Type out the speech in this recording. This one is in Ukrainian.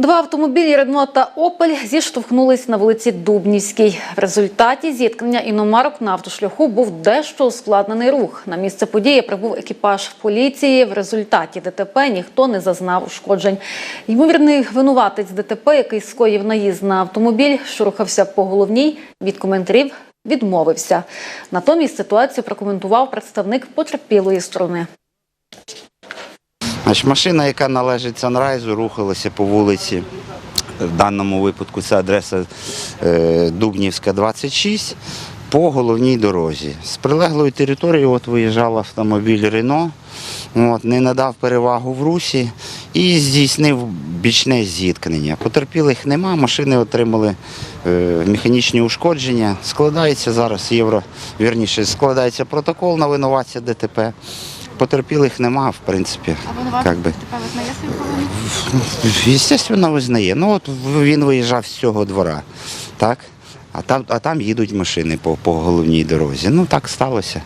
Два автомобілі Рено та Опель зіштовхнулись на вулиці Дубнівській. В результаті зіткнення іномарок на автошляху був дещо ускладнений рух. На місце події прибув екіпаж поліції. В результаті ДТП ніхто не зазнав ушкоджень. Ймовірний винуватець ДТП, який скоїв наїзд на автомобіль, що рухався по головній, від коментарів відмовився. Натомість ситуацію прокоментував представник потерпілої сторони. Значить, машина, яка належить Санрайзу, рухалася по вулиці. В даному випадку це адреса е, Дубнівська, 26, по головній дорозі. З прилеглої території от виїжджав автомобіль Рено, от, не надав перевагу в русі і здійснив бічне зіткнення. Потерпілих нема, машини отримали е, механічні ушкодження. Складається зараз євро, вірніше, складається протокол на винуватця ДТП. Потерпілих нема, в принципі. А. ДТП визнає? Звісно, визнає. Ну от він виїжджав з цього двора, так? А там, а там їдуть машини по, по головній дорозі. Ну так сталося.